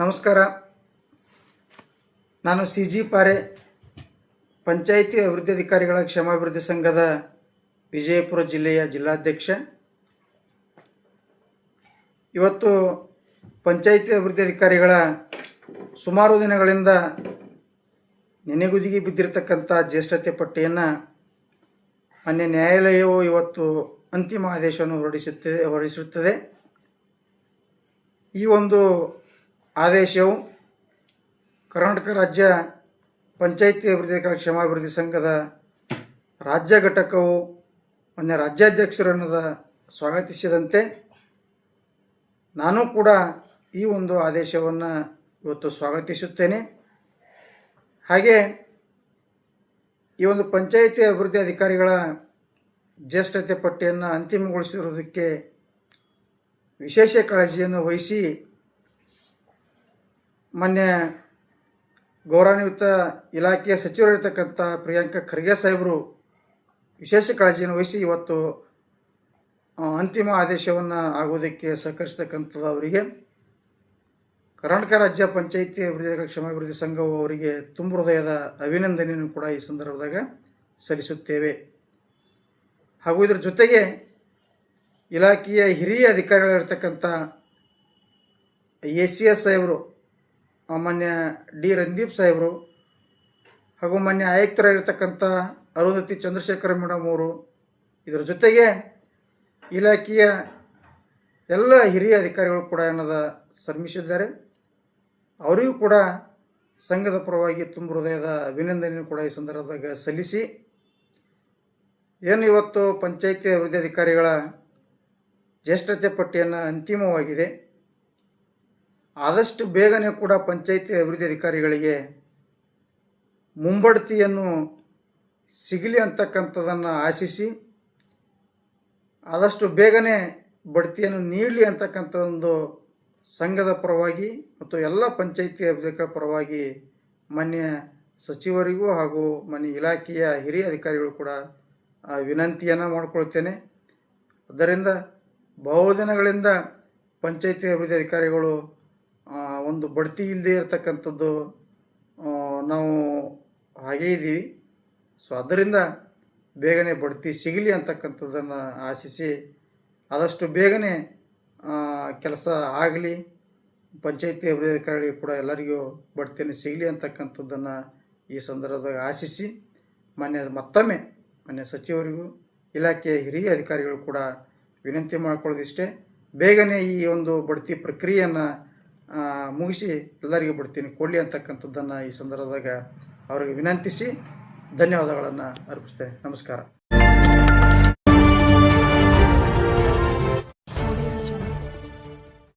ನಮಸ್ಕಾರ. ನಾನು C G Pare, panchayat ಅಭಿವೃದ್ಧಿ ಅಧಿಕಾರಿಗಳ ಕ್ಷೇಮಾಭಿವೃದ್ಧಿ ಸಂಘದ ವಿಜಯಪುರ ಜಿಲ್ಲೆಯ ಜಿಲ್ಲಾಧ್ಯಕ್ಷ. ಇವತ್ತು ಪಂಚಾಯಿತಿ ಅಭಿವೃದ್ಧಿ ಅಧಿಕಾರಿಗಳ ಸುಮಾರು ದಿನಗಳಿಂದ ನೆನೆಗುದಿಗೆ ಬಿದ್ದಿರತಕ್ಕಂಥ ಜ್ಯೇಷ್ಠತೆ ಪಟ್ಟಿಯನ್ನು ಮಾನ್ಯ ನ್ಯಾಯಾಲಯವು ಇವತ್ತು ಅಂತಿಮ ಆದೇಶವನ್ನು ಹೊರಡಿಸುತ್ತದೆ ಹೊರಡಿಸುತ್ತದೆ ಈ ಒಂದು ಆದೇಶವು ಕರ್ನಾಟಕ ರಾಜ್ಯ ಪಂಚಾಯಿತಿ ಅಭಿವೃದ್ಧಿ ಕ್ಷೇಮಾಭಿವೃದ್ಧಿ ಸಂಘದ ರಾಜ್ಯ ಘಟಕವು ಮೊನ್ನೆ ರಾಜ್ಯಾಧ್ಯಕ್ಷರನ್ನು ಸ್ವಾಗತಿಸಿದಂತೆ ನಾನು ಕೂಡ ಈ ಒಂದು ಆದೇಶವನ್ನು ಇವತ್ತು ಸ್ವಾಗತಿಸುತ್ತೇನೆ. ಹಾಗೆ ಈ ಒಂದು ಪಂಚಾಯಿತಿ ಅಭಿವೃದ್ಧಿ ಅಧಿಕಾರಿಗಳ ಜ್ಯೇಷ್ಠತೆ ಪಟ್ಟಿಯನ್ನು ಅಂತಿಮಗೊಳಿಸಿರುವುದಕ್ಕೆ ವಿಶೇಷ ಕಾಳಜಿಯನ್ನು ವಹಿಸಿ ಮೊನ್ನೆ ಗೌರವಾನ್ವಿತ ಇಲಾಖೆಯ ಸಚಿವರಿರ್ತಕ್ಕಂಥ ಪ್ರಿಯಾಂಕ ಖರ್ಗೆ ಸಾಹೇಬರು ವಿಶೇಷ ಕಾಳಜಿಯನ್ನು ವಹಿಸಿ ಇವತ್ತು ಅಂತಿಮ ಆದೇಶವನ್ನು ಆಗುವುದಕ್ಕೆ ಸಹಕರಿಸತಕ್ಕಂಥದ್ದು ಅವರಿಗೆ. ಕರ್ನಾಟಕ ರಾಜ್ಯ ಪಂಚಾಯಿತಿ ಅಭಿವೃದ್ಧಿ ಕ್ಷಮಾಭಿವೃದ್ಧಿ ಸಂಘವು ಅವರಿಗೆ ತುಂಬ ಹೃದಯದ ಅಭಿನಂದನೆಯನ್ನು ಕೂಡ ಈ ಸಂದರ್ಭದಾಗ ಸಲ್ಲಿಸುತ್ತೇವೆ. ಹಾಗೂ ಇದರ ಜೊತೆಗೆ ಇಲಾಖೆಯ ಹಿರಿಯ ಅಧಿಕಾರಿಗಳಿರ್ತಕ್ಕಂಥ ಎ ಸಿ ಎಸ್ ಸಾಹೇಬರು ಮಾನ್ಯ ಡಿ. ರಂದೀಪ್ ಸಾಹೇಬರು ಹಾಗೂ ಮಾನ್ಯ ಆಯುಕ್ತರಾಗಿರ್ತಕ್ಕಂಥ ಅರುಂಧತಿ ಚಂದ್ರಶೇಖರ ಮೇಡಮ್ ಅವರು, ಇದರ ಜೊತೆಗೆ ಇಲಾಖೆಯ ಎಲ್ಲ ಹಿರಿಯ ಅಧಿಕಾರಿಗಳು ಕೂಡ ಏನದ ಶ್ರಮಿಸಿದ್ದಾರೆ. ಅವರಿಗೂ ಕೂಡ ಸಂಘದ ಪರವಾಗಿ ತುಂಬ ಹೃದಯದ ಅಭಿನಂದನೆಯನ್ನು ಕೂಡ ಈ ಸಂದರ್ಭದಾಗ ಸಲ್ಲಿಸಿ, ಏನು ಇವತ್ತು ಪಂಚಾಯಿತಿ ಅಭಿವೃದ್ಧಿ ಅಧಿಕಾರಿಗಳ ಜ್ಯೇಷ್ಠತೆ ಪಟ್ಟಿಯನ್ನು ಅಂತಿಮವಾಗಿದೆ. ಆದಷ್ಟು ಬೇಗನೆ ಕೂಡ ಪಂಚಾಯಿತಿ ಅಭಿವೃದ್ಧಿ ಅಧಿಕಾರಿಗಳಿಗೆ ಮುಂಬಡ್ತಿಯನ್ನು ಸಿಗಲಿ ಅಂತಕ್ಕಂಥದ್ದನ್ನು ಆಶಿಸಿ, ಆದಷ್ಟು ಬೇಗನೆ ಬಡ್ತಿಯನ್ನು ನೀಡಲಿ ಅಂತಕ್ಕಂಥ ಒಂದು ಸಂಘದ ಪರವಾಗಿ ಮತ್ತು ಎಲ್ಲ ಪಂಚಾಯಿತಿ ಅಭಿವೃದ್ಧಿಗಳ ಪರವಾಗಿ ಮಾನ್ಯ ಸಚಿವರಿಗೂ ಹಾಗೂ ಮನೆ ಇಲಾಖೆಯ ಹಿರಿಯ ಅಧಿಕಾರಿಗಳು ಕೂಡ ವಿನಂತಿಯನ್ನು ಮಾಡಿಕೊಳ್ತೇನೆ. ಬಹು ಬಹುದಿನಗಳಿಂದ ಪಂಚಾಯಿತಿ ಅಭಿವೃದ್ಧಿ ಅಧಿಕಾರಿಗಳು ಒಂದು ಬಡ್ತಿ ಇಲ್ಲದೆ ಇರತಕ್ಕಂಥದ್ದು ನಾವು ಹಾಗೇ ಇದ್ದೀವಿ. ಸೊ ಅದರಿಂದ ಬೇಗನೆ ಬಡ್ತಿ ಸಿಗಲಿ ಅಂತಕ್ಕಂಥದ್ದನ್ನು ಆಶಿಸಿ, ಆದಷ್ಟು ಬೇಗನೆ ಕೆಲಸ ಆಗಲಿ, ಪಂಚಾಯಿತಿ ಅಭಿವೃದ್ಧಿ ಕೂಡ ಎಲ್ಲರಿಗೂ ಬಡ್ತಿಯನ್ನು ಸಿಗಲಿ ಅಂತಕ್ಕಂಥದ್ದನ್ನು ಈ ಸಂದರ್ಭದಾಗ ಆಶಿಸಿ, ಮಾನ್ಯ ಮತ್ತೊಮ್ಮೆ ಮಾನ್ಯ ಸಚಿವರಿಗೂ, ಇಲಾಖೆಯ ಹಿರಿಯ ಅಧಿಕಾರಿಗಳು ಕೂಡ ವಿನಂತಿ ಮಾಡಿಕೊಳ್ಳೋದಿಷ್ಟೇ. ಬೇಗನೆ ಈ ಒಂದು ಬಡ್ತಿ ಪ್ರಕ್ರಿಯೆಯನ್ನು ಮುಗಿಸಿ ಎಲ್ಲರಿಗೂ ಬಿಡ್ತೀನಿ. ಕೊಡಲಿ ಅಂತಕ್ಕಂಥದ್ದನ್ನು ಈ ಸಂದರ್ಭದಾಗ ಅವರಿಗೆ ವಿನಂತಿಸಿ ಧನ್ಯವಾದಗಳನ್ನು ಅರ್ಪಿಸ್ತೇನೆ. ನಮಸ್ಕಾರ.